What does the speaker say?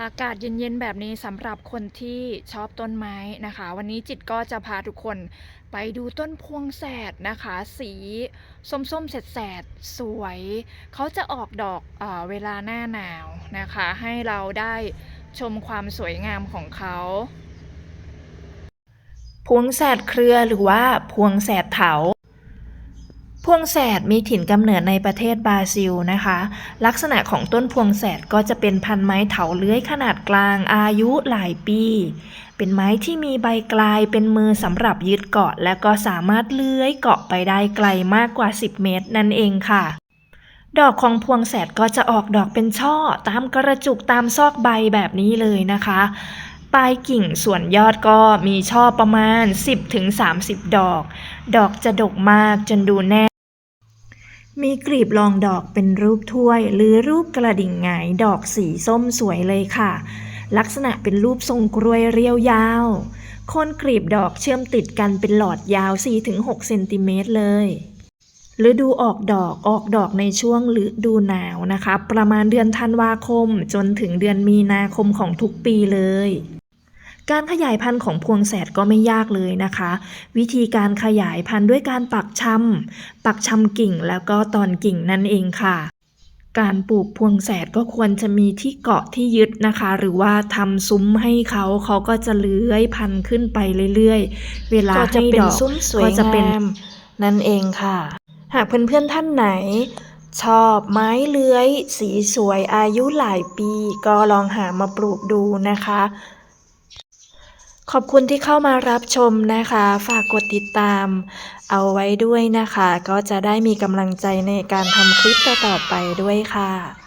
อากาศเย็นๆแบบนี้สำหรับคนที่ชอบต้นไม้นะคะ วันนี้จิตก็จะพาทุกคนไปดูต้นพวงแสดนะคะ สีส้มๆแสดๆสวย เขาจะออกดอกเออเวลาหน้าหนาวนะคะ ให้เราได้ชมความสวยงามของเขาพวงแสดเครือหรือว่าพวงแสดเถา พวงแสดมีถิ่นกำเนิดในประเทศบราซิลนะคะ ลักษณะของต้นพวงแสดก็จะเป็นพันไม้เถาเลื้อยขนาดกลางอายุหลายปี เป็นไม้ที่มีใบกลายเป็นมือสำหรับยึดเกาะ และก็สามารถเลื้อยเกาะไปได้ไกลมากกว่า 10 เมตรนั่นเองค่ะ ดอกของพวงแสดก็จะออกดอกเป็นช่อ ตามกระจุกตามซอกใบแบบนี้เลยนะคะปลายกิ่งส่วนยอดก็มีช่อประมาณ 10-30 ดอก ดอกจะดกมากจนดูแน่ มีกลีบรองดอกเป็นรูปถ้วย หรือรูปกระดิ่งหงายดอกสีส้มสวยเลยค่ะ ลักษณะเป็นรูปทรงกรวยเรียวยาวโคนกลีบดอกเชื่อมติดกันเป็นหลอดยาว 4-6 เซนติเมตรเลยฤดูออกดอกออกดอกในช่วงฤดูหนาวนะคะ ประมาณเดือนธันวาคมจนถึงเดือนมีนาคมของทุกปีเลย การขยายพันธุ์ของพวงแสดก็ไม่ยากเลยนะคะ วิธีการขยายพันธุ์ด้วยการปักชำปักชำกิ่งแล้วก็ตอนกิ่งนั่นเองค่ะ การปลูกพวงแสดก็ควรจะมีที่เกาะที่ยึดนะคะ หรือว่าทำซุ้มให้เขาเขาก็จะเลื้อยพันธุ์ขึ้นไปเรื่อยๆ เวลาก็จะให้เป็นดอกซุ้มสวยก็จะเป็นงามนั่นเองค่ะ หากเพื่อนๆท่านไหนชอบไม้เลื้อย สีสวยอายุหลายปี ก็ลองหามาปลูกดูนะคะ ขอบคุณที่เข้ามารับชมนะคะ ฝากกดติดตาม เอาไว้ด้วยนะคะ ก็จะได้มีกำลังใจในการทำคลิปต่อๆไปด้วยค่ะ